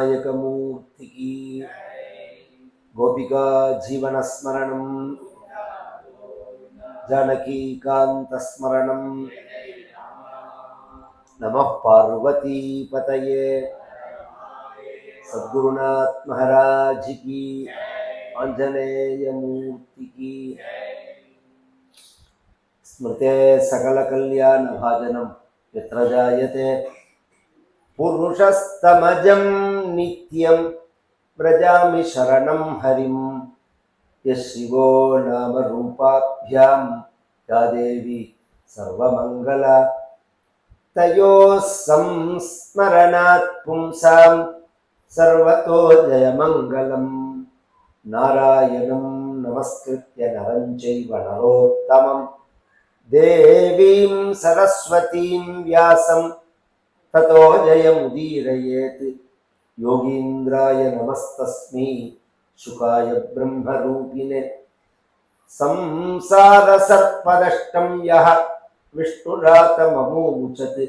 विनायक मूर्ति की गोपिका जीवन स्मरण जानकी कांत स्मरण नमः पार्वती पतये सद्गुरुनाथ महाराज की आंजनेय मूर्ति की स्मृत सकल कल्याण भाजनम यत्र जायते। पुरुषस्तमजम्। నిత్యం వ్రజామి శరణం హరిం శివో నామ రూపాభ్యాం యాదేవి సర్వమంగళ తయో సంస్మరణాత్ పుంసాం సర్వతో జయమంగళం నారాయణం నమస్కృత్య నరం చైవ నరోత్తమం దేవీం సరస్వతీం వ్యాసం తతో జయముదీరయేత్ योगीन्द्राय नमस्तस्मै शुकाय ब्रह्मरूपिणे संसारसर्पदष्टं यः विष्णुरातममूचत्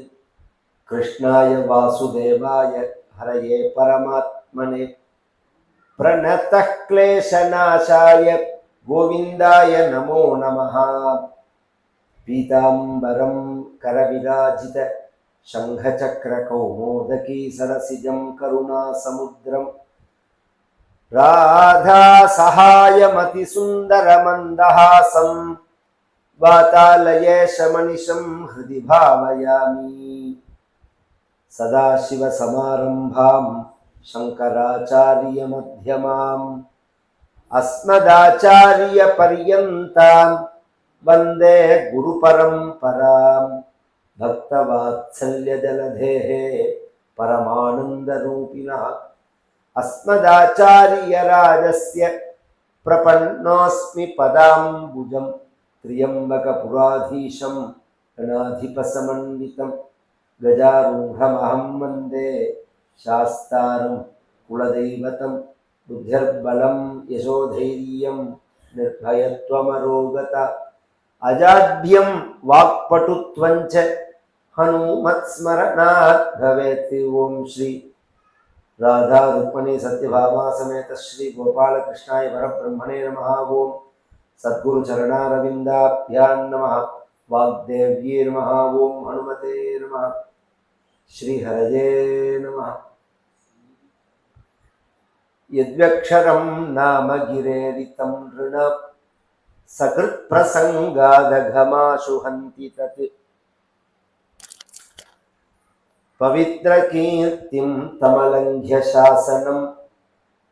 कृष्णाय वासुदेवाय हरये परमात्मने प्रणतः क्लेशनाशाय गोविन्दाय नमो नमः पीताम्बरं करविराजित शङ्खचक्रकौमोदकी सरसिजं करुणासमुद्रम् राधासहायमतिसुन्दरमन्दहासं वातालयेशमनिशं हृदि भावयामि सदाशिवसमारम्भां शङ्कराचार्यमध्यमाम् अस्मदाचार्यपर्यन्तां वन्दे गुरुपरम्पराम् भक्तवात्सल्यजलधेः परमानन्दरूपिणः। अस्मदाचार्यराजस्य प्रपन्नोऽस्मि पदाम्बुजं त्र्यम्बकपुराधीशं गणाधिपसमन्वितं गजारूढमहं वंदे शास्तारं कुलदैवतं बुद्धिर्बलं यशोधैर्यं निर्भयत्वमरोगता। अजाड्यं वाक्पटुत्वञ्च हनुमत्स्मरणात् भवेत् ॐ श्री राधा रुक्मणी सत्यभामा समेत श्री गोपालकृष्णाय परब्रह्मणे नमः ॐ सद्गुरुचरणारविन्दाभ्यां नमः वाग्देव्ये नमः ॐ हनुमते नमः श्रीहरये नमः यद्व्यक्षरं नाम गिरेरितं नृण सकृत्प्रसङ्गादघमाशु हन्ति तत् पवित्रकीर्तिं तमलङ्घ्य शासनं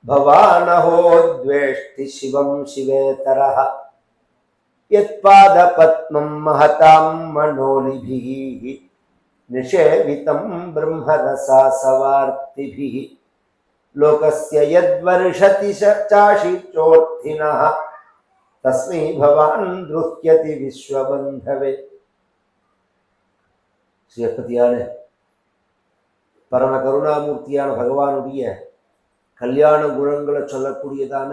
भवानहो द्वेष्टि शिवं शिवेतरः यत्पादपद्मं महतां मनोनिभिः निषेवितं ब्रह्मरसा सवार्तिभिः लोकस्य यद्वर्षति चाशिचोत्थिनः, तस्मै भवान् द्रुह्यति विश्वबन्धवे। श्रीपतिया பரம கருணாமூர்த்தியான பகவானுடைய கல்யாண குணங்களை சொல்லக்கூடியதான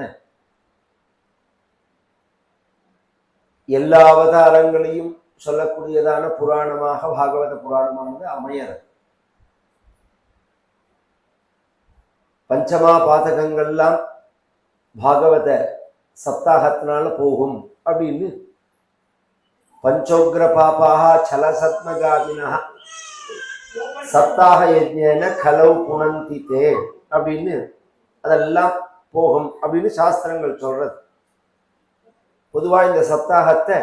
எல்லா அவதாரங்களையும் சொல்லக்கூடியதான புராணமாக பாகவத புராணமானது அமையறது. பஞ்சமா பாதகங்கள்லாம் பாகவத சப்தாகத்தினால போகும் அப்படின்னு பஞ்சோக்ர பாபாக சலசத்மகாமினா சப்தாக யஜ்ஞன கலவு புனந்தி தே அப்படின்னு அதெல்லாம் போகும் அப்படின்னு சாஸ்திரங்கள் சொல்றது. பொதுவாக இந்த சப்தாகத்தை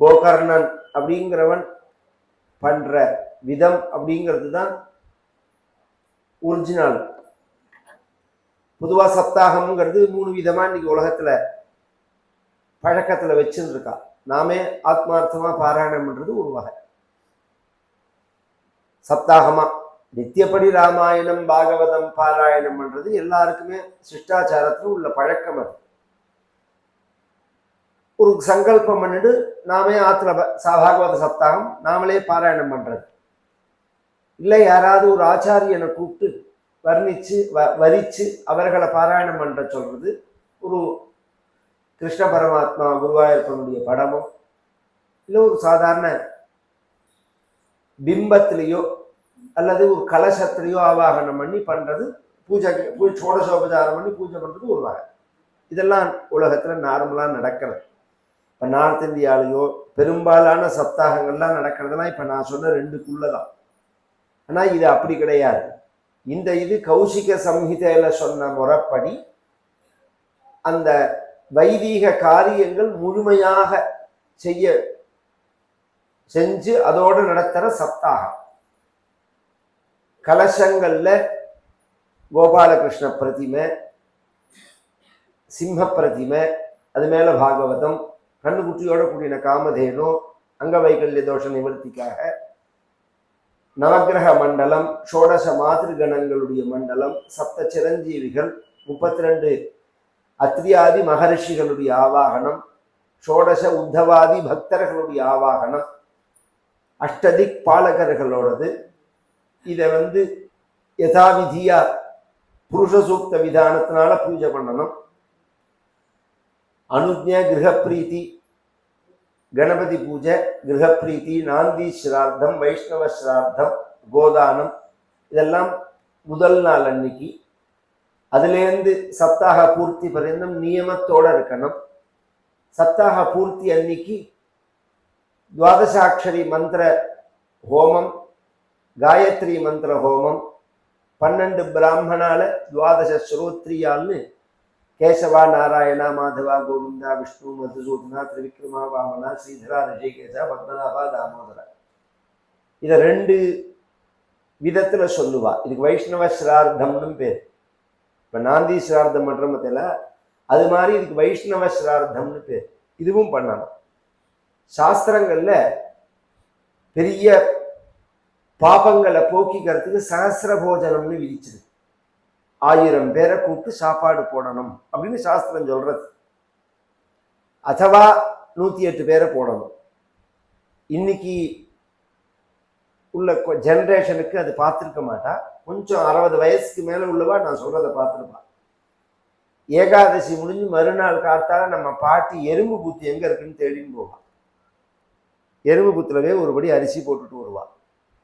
கோகர்ணன் அப்படிங்கிறவன் பண்ற விதம் அப்படிங்கிறது தான் ஒரிஜினல் பொதுவாக சப்தாகம்ங்கிறது மூணு விதமாக இன்னைக்கு உலகத்தில் பழக்கத்தில் வச்சுருக்கா நாமே ஆத்மார்த்தமாக பாராயணம் பண்ணுறது ஒரு வகை. சப்தாகமாக நித்தியப்படி ராமாயணம் பாகவதம் பாராயணம் பண்ணுறது எல்லாருக்குமே சிஷ்டாச்சாரத்தில் உள்ள பழக்கம் அது. ஒரு சங்கல்பம் பண்ணிட்டு நாமே ஆத்துல பாகவத சப்தாகம் நாமளே பாராயணம் பண்ணுறது இல்லை யாராவது ஒரு ஆச்சாரியனை கூப்பிட்டு வர்ணிச்சு வ வரிச்சு அவர்களை பாராயணம் பண்ற சொல்றது ஒரு கிருஷ்ண பரமாத்மா குருவாயிருப்பனுடைய படமோ இல்லை ஒரு சாதாரண பிம்பத்திலேயோ அல்லது ஒரு கலசத்திலேயோ ஆவாகனம் பண்ணி பண்ணுறது பூஜை பூ- சோடசோபச்சாரம் பண்ணி பூஜை பண்ணுறது ஒரு வகை. இதெல்லாம் உலகத்தில் நார்மலாக நடக்கிறது. இப்போ நார்த் இந்தியாலேயோ பெரும்பாலான சப்தாகங்கள்லாம் நடக்கிறதுலாம் இப்போ நான் சொன்ன ரெண்டுக்குள்ளே தான் ஆனால் இது அப்படி கிடையாது. இந்த இது கௌசிக சம்ஹிதையில் சொன்ன முறைப்படி அந்த வைதீக காரியங்கள் முழுமையாக செய்ய செஞ்சு அதோடு நடத்துகிற சப்தாகம். கலசங்களில் கோபாலகிருஷ்ண பிரதிமை சிம்ம பிரதிமை அது மேல பாகவதம் கண்ணுக்குட்டியோட கூடின காமதேனு அங்கவைகல்ய தோஷ நிவர்த்திக்காக நவக்கிரக மண்டலம் ஷோடச மாதிருகணங்களுடைய மண்டலம் சப்த சிரஞ்சீவிகள் முப்பத்தி ரெண்டு அத்ரியாதி மகரிஷிகளுடைய ஆவாகனம் ஷோடச உத்தவாதி பக்தர்களுடைய ஆவாகனம் அஷ்டதிக் பாலகர்களோடது. இதை வந்து யதாவிதியா புருஷ சூக்த விதானத்தினால பூஜை பண்ணணும். அனுஜ்ஞ கிரகப்பிரீதி கணபதி பூஜை கிரகப்பிரீதி நாந்தி ஸ்ரார்த்தம் வைஷ்ணவ ஸ்ரார்த்தம் கோதானம் இதெல்லாம் முதல் நாள் அன்னைக்கு. அதுலேருந்து சப்தாக பூர்த்தி பர்யந்தம் நியமத்தோடு இருக்கணும். சப்தாக பூர்த்தி அன்னைக்கு துவாதசாட்சரி மந்திர ஹோமம் காயத்ரி மந்திர ஹோமம் பன்னெண்டு பிராமணால துவாதச ஸ்ரோத்ரியால்னு கேசவா நாராயணா மாதவா கோவிந்தா விஷ்ணு மதுசூதனா திரிவிக்ரமா வாமனா ஸ்ரீதரா ரிஷிகேசா பத்மநாபா தாமோதரா. இதை ரெண்டு விதத்தில் சொல்லுவா. இதுக்கு வைஷ்ணவ ஸ்ரார்த்தம்னு பேர். இப்போ நாந்தி ஸ்ரார்த்தம் பண்ணுற மத்தியில் அது மாதிரி இதுக்கு வைஷ்ணவ ஸ்ரார்த்தம்னு பேர். இதுவும் பண்ணணும். சாஸ்திரங்கள்ல பெரிய பாபங்களை போக்கிக்கிறதுக்கு சகசிர போஜனம்னு விதிச்சிருக்கு. ஆயிரம் பேரை கூப்பிட்டு சாப்பாடு போடணும் அப்படின்னு சாஸ்திரம் சொல்றது. அதுவா நூற்றி எட்டு பேரை போடணும். இன்னைக்கு உள்ள ஜென்ரேஷனுக்கு அது பார்த்துருக்க மாட்டா. கொஞ்சம் அறுபது வயசுக்கு மேலே உள்ளவா நான் சொல்கிறத பார்த்துருப்பா. ஏகாதசி முடிஞ்சு மறுநாள் காத்தால் நம்ம பாட்டி எறும்பு பூத்தி எங்கே இருக்குன்னு தேடின்னு போவான் எறும்பு புத்துலவே ஒருபடி அரிசி போட்டுட்டு வருவா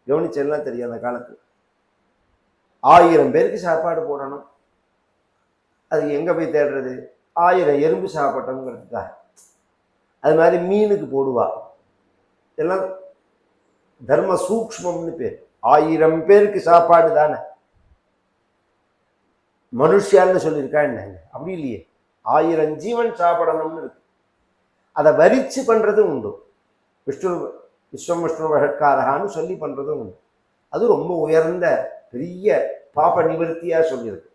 கவனிச்செல்லாம் தெரியும் அந்த காலத்து ஆயிரம் பேருக்கு சாப்பாடு போடணும். அது எங்க போய் தேடுறது? ஆயிரம் எறும்பு சாப்பிட்டோங்கிறதுக்காக அது மாதிரி மீனுக்கு போடுவா. எல்லாம் தர்ம சூக்ஷ்மம்னு பேர். ஆயிரம் பேருக்கு சாப்பாடு தானே. மனுஷியான்னு சொல்லியிருக்கா என்னங்க அப்படி இல்லையே. ஆயிரம் ஜீவன் சாப்பிடணும்னு இருக்கு. அதை வரிச்சு பண்ணுறது உண்டு. விஷ்ணு விஸ்வம் விஷ்ணு வழக்காரகான்னு சொல்லி பண்றதும் உண்டு அது ரொம்ப உயர்ந்த பெரிய பாப நிவர்த்தியாக சொல்லியிருக்கு.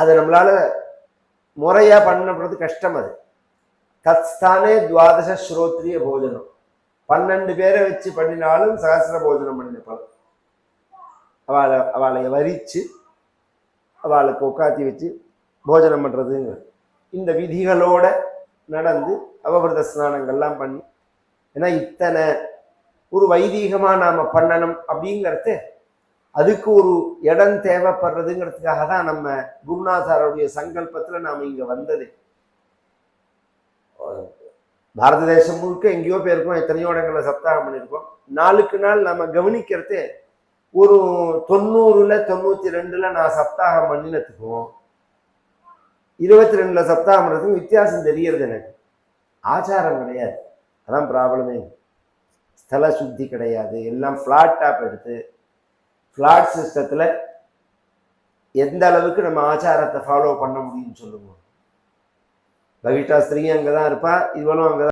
அதை நம்மளால முறையா பண்ணப்படுறது கஷ்டம் அது. தத்ஸ்தானே துவாதச ஸ்ரோத்ரிய போஜனம். பன்னெண்டு பேரை வச்சு பண்ணினாலும் சகசிர போஜனம் பண்ணின அவளை அவளை வரிச்சு அவளுக்கு உட்காத்தி வச்சு போஜனம் பண்றதுங்க. இந்த விதிகளோட நடந்து அவபிரத ஸ்நானங்கள்லாம் பண்ணி ஏன்னா இத்தனை ஒரு வைதீகமாக நாம் பண்ணணும் அப்படிங்கிறது அதுக்கு ஒரு இடம் தேவைப்படுறதுங்கிறதுக்காக தான் நம்ம குருநாதாருடைய சங்கல்பத்தில் நாம் இங்கே வந்தது. பாரத தேசம் முழுக்க எங்கேயோ போயிருக்கோம் எத்தனையோ இடங்களில் சப்தாகம் பண்ணியிருக்கோம். நாளுக்கு நாள் நம்ம கவனிக்கிறது ஒரு தொண்ணூறில் தொண்ணூற்றி ரெண்டில் நான் சப்தாகம் பண்ணினத்துக்கும் இருபத்தி ரெண்டுல சப்தாமிரத்துக்கும் வித்தியாசம் தெரியறது எனக்கு. ஆச்சாரம் கிடையாது. அதான் ப்ராப்ளமே ஸ்தல சுத்தி கிடையாது. எல்லாம் ஃப்ளாட் டாப் எடுத்து ஃப்ளாட் சிஸ்டத்தில் எந்த அளவுக்கு நம்ம ஆச்சாரத்தை ஃபாலோ பண்ண முடியும்னு சொல்லுவோம் பவிட்டா ஸ்திரீ அங்கே தான் இருப்பா இவளும் அங்கே